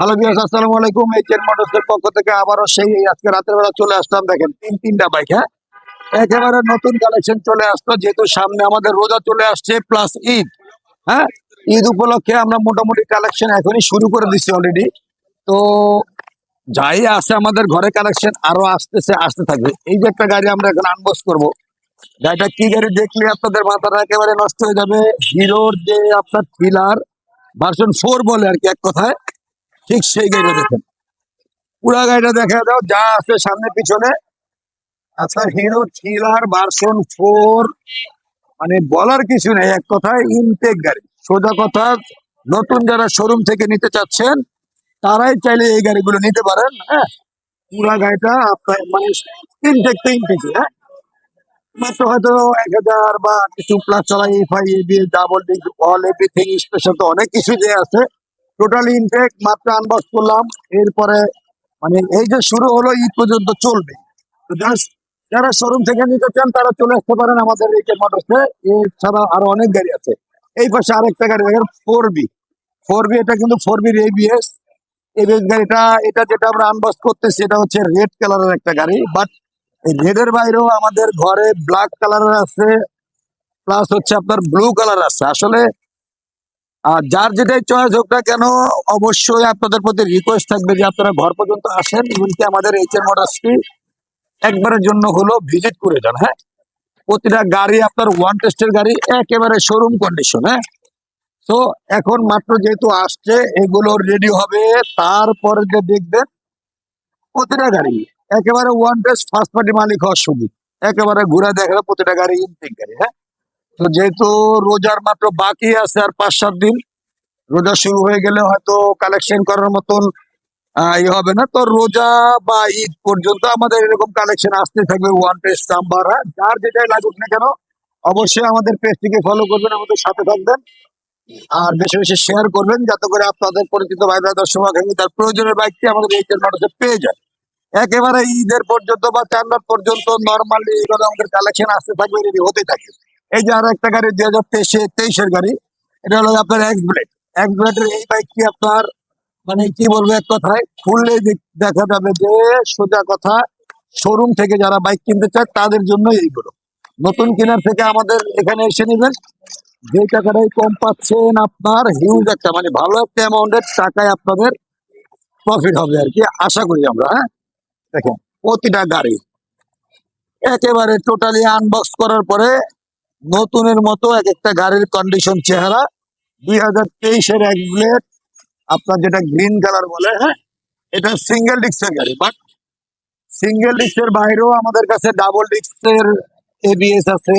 Hello বিয়াস আসসালামু আলাইকুম। এই চেন মোটরসের পক্ষ থেকে আবারও সেই আজকে রাতের বেলা চলে আসলাম, দেখেন, তিন তিনটা বাইক হ্যাঁ? একেবারে নতুন কালেকশন চলে আসলো, যেহেতু সামনে আমাদের রোজা চলে আসছে প্লাস ঈদ হ্যাঁ? ঈদ উপলক্ষে আমরা মোটামুটি কালেকশন এখনই শুরু করে দিচ্ছি অলরেডি তো যাই আছে আমাদের ঘরে কালেকশন আরও আসতেছে, আসতে থাকবে। এই যে একটা গাড়ি আমরা এখন আনবক্স করব। গাড়িটা কি গাড়ি দেখলে আপনাদের মাথাটা একেবারে নষ্ট হয়ে যাবে? হিরোর যে আপনার থ্রিলার ভার্সন ফোর বলে আর কি, এক কথায়। ঠিক সেই গাড়িটা দেখেন পুরা গাড়িটা দেখা দাও, যা আছে সামনে পিছনে। আচ্ছা হিরো থ্রিলার ভার্সন ফোর মানে বলার কিছু নেই, এক কথায় ইনটেক গাড়ি। সোজা কথা, নতুন যারা শোরুম থেকে নিতে চাচ্ছেন, তারাই চাইলে এই গাড়িগুলো নিতে পারেন হ্যাঁ? পুরা গাড়িটা আপনার মানে ইনটেক তো ইনটেক হ্যাঁ? হয়তো এক হাজার বা কিছু প্লাস চলাই double dig all everything special তো অনেক কিছু যে আছে। টোটালি ইনটেক মাত্র আনবক্স করলাম। এরপরে মানে এই যে শুরু হলো, ঈদ পর্যন্ত চলবে। তো যারা শোরুম থেকে নিতে চান, তারা চলে আসতে পারেন আমাদের এই মোটরসে এছাড়া আরও অনেক গাড়ি আছে। এই পাশে আরেকটা গাড়ি দেখেন ফোর বি ফোর বি এটা কিন্তু ফোর বির এবিএস এবিএস গাড়িটা, এটা যেটা আমরা আনবক্স করতেছি এটা হচ্ছে রেড কালারের একটা গাড়ি। বাট রেডের বাইরেও আমাদের ঘরে ব্ল্যাক কালারের আছে। প্লাস হচ্ছে আপনার ব্লু কালার আছে। আসলে আর যার যেটাই চয়েস হোক না কেন, অবশ্যই আপনাদের প্রতি রিকোয়েস্ট থাকবে যে আপনারা ঘর পর্যন্ত আসেন, এমনকি আমাদের এইচ এর মোটরসটি একবারের জন্য হলো ভিজিট করে যান হ্যাঁ? প্রতিটা গাড়ি আপনার ওয়ান টেস্টের গাড়ি একেবারে শোরুম কন্ডিশন হ্যাঁ? তো এখন মাত্র যেহেতু আসছে, এগুলো রেডি হবে, তারপরে যে দেখবেন, প্রতিটা গাড়ি একেবারে ওয়ান টেস্ট ফার্স্ট পার্টি মালিক হওয়ার সুযোগ, একেবারে ঘুরে দেখাবে প্রতিটা গাড়ি ইনটেক গাড়ি হ্যাঁ? তো যেহেতু রোজার মাত্র বাকি আছে আর পাঁচ, সাত দিন, রোজা শুরু হয়ে গেলে হয়তো কালেকশন করার মতন ইয়ে হবে না। তো রোজা বা ঈদ পর্যন্ত আমাদের এরকম কালেকশন আসতে থাকবে ওয়ান টেস্ট নাম্বার যার যেটাই লাগুক না কেন, অবশ্যই আমাদের পেজটিকে ফলো করবেন, আমাদের সাথে থাকবেন, আর বেশি বেশি শেয়ার করবেন, যাতে করে আপনাদের পরিচিত ভাই ব্রাদার শুভাকাঙ্ক্ষী তার প্রয়োজনের বাইকটি আমাদের এই মোটরসে পেয়ে যায়। একেবারে ঈদের পর্যন্ত বা চান্দার পর্যন্ত নর্মালি এইভাবে আমাদের কালেকশন আসতে থাকবে রেডি হতে থাকে এই যে আর একটা গাড়ি, দুই হাজার তেইশে তেইশের গাড়ি, এটা হলো আপনার এক্স ব্লেড এক্স ব্লেডের এই বাইকটি আপনার মানে কি বলব এক কথায় খুললে দেখা যাবে যে সোজা কথা শোরুম থেকে যারা বাইক কিনতে চায়, তাদের জন্য এইগুলো। নতুন কেনার থেকে আমাদের এখানে এসে নেবেন। যে টাকাটাই কম পাচ্ছেন আপনার হিউজ একটা মানে ভালো একটা অ্যামাউন্টের টাকায় আপনাদের প্রফিট হবে আর কি, আশা করি আমরা হ্যাঁ? দেখেন, প্রতিটা গাড়ি, একেবারে টোটালি আনবক্স করার পরে নতুনের মতো এক একটা গাড়ির কন্ডিশন চেহারা। দুই হাজার তেইশের এক ব্লেড আপনার যেটা গ্রিন কালার বলে হ্যাঁ? এটা সিঙ্গেল ডিস্কের গাড়ি বাট সিঙ্গেল ডিস্কের বাইরেও আমাদের কাছে ডাবল ডিস্কের এবিএস আছে।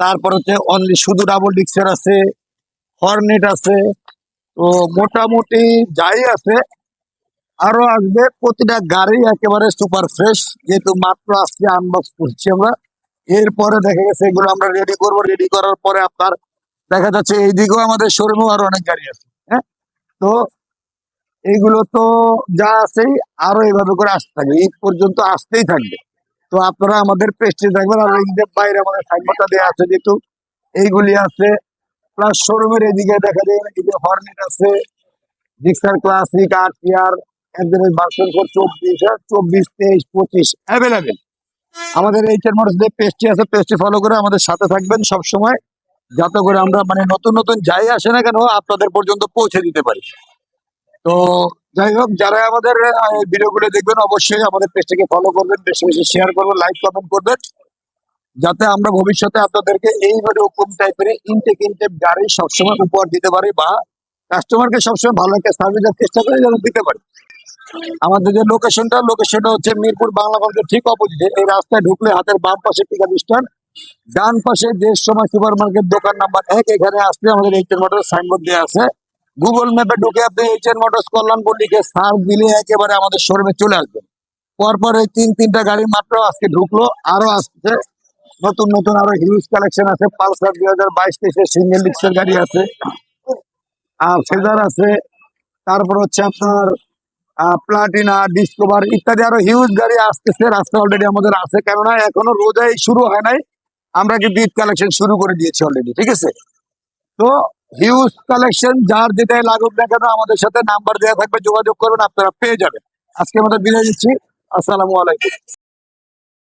তারপর হচ্ছে অনলি শুধু ডাবল ডিস্কের আছে হর্নেট আছে। তো মোটামুটি যাই আছে, আরও আসবে। প্রতিটা গাড়ি একেবারে সুপার ফ্রেশ যেহেতু মাত্র আজকে আনবক্স করছি আমরা। এরপরে দেখা গেছে এগুলো আমরা রেডি করব। রেডি করার পরে আপনার দেখা যাচ্ছে এইদিকেও আমাদের শোরুমেও আরও অনেক গাড়ি আছে হ্যাঁ? তো এইগুলো তো যা আছে আরও এইভাবে করে আসতে থাকবে। ঈদ পর্যন্ত আসতেই থাকবে। তো আপনারা আমাদের পেস্টে থাকবেন আর ঈদের বাইরে আমাদের সাইনবোর্ডটা দেওয়া আছে যেহেতু এইগুলি আছে। প্লাস শোরুমের এদিকে দেখা যায় এদিকে হর্নেট আছে জিক্সার ক্লাসিক আর টিআর একদিনের ফোর চব্বিশ হ্যাঁ, চব্বিশ তেইশ পঁচিশ অ্যাভেলেবেল আমাদের এই যে পেজটি আছে পেজটি ফলো করে আমাদের সাথে থাকবেন সব সময় যাতে করে আমরা মানে নতুন নতুন যাই আসে না কেন, আপনাদের পর্যন্ত পৌঁছে দিতে পারি। তো যাই হোক, যারা আমাদের ভিডিওগুলো দেখবেন, অবশ্যই আমাদের পেজটিকে ফলো করবেন, বেশি বেশি শেয়ার করবেন লাইক কমেন্ট করবেন। যাতে আমরা ভবিষ্যতে আপনাদেরকে এইভাবে ওরকম টাইপের ইনটেক ইনটেক গাড়ি সবসময় উপহার দিতে পারি বা কাস্টমারকে সবসময় ভালো একটা সার্ভিস চেষ্টা করে যেন দিতে পারি। আমাদের যে লোকেশনটা লোকেশনটা হচ্ছে মিরপুর বাংলা কলেজের ঠিক অপোজিটে। এই রাস্তায় ঢুকলে হাতের বাম পাশে পিক স্ট্যান্ড ডান পাশে দেশ সময় সুপার মার্কেট দোকান নাম্বার এক, এখানে আসলে আমাদের এইচ এন মোটর সাইনবোর্ড দেওয়া আছে। গুগল ম্যাপে ঢুকে আপনি এইচ এন মোটরস কল্যাণপুর লিখে সার্চ দিলে একেবারে আমাদের শোরুমে চলে আসবেন। পরপর এই তিন, তিনটা গাড়ি মাত্র আজকে ঢুকলো, আরও আসছে। নতুন নতুন আরও হিউজ কালেকশন আছে। পালসার দুই হাজার বাইশ তেইশে সিঙ্গেল ডিস্কের গাড়ি আছে। আর ফেজার আছে। তারপর হচ্ছে আপনার প্লাটিনা ডিসকভার ইত্যাদি আরও হিউজ গাড়ি আসতেছে। রাস্তা অলরেডি আমাদের আছে। কেননা এখনও রোজাই শুরু হয় নাই। আমরা কিন্তু ঈদ কালেকশন শুরু করে দিয়েছি অলরেডি ঠিক আছে? তো হিউজ কালেকশন যার যেটাই লাগুক না কেন আমাদের সাথে নাম্বার দেওয়া থাকবে, যোগাযোগ করবেন, আপনারা পেয়ে যাবেন। আজকে আমাদের বিদায় দিচ্ছি আসসালামু আলাইকুম।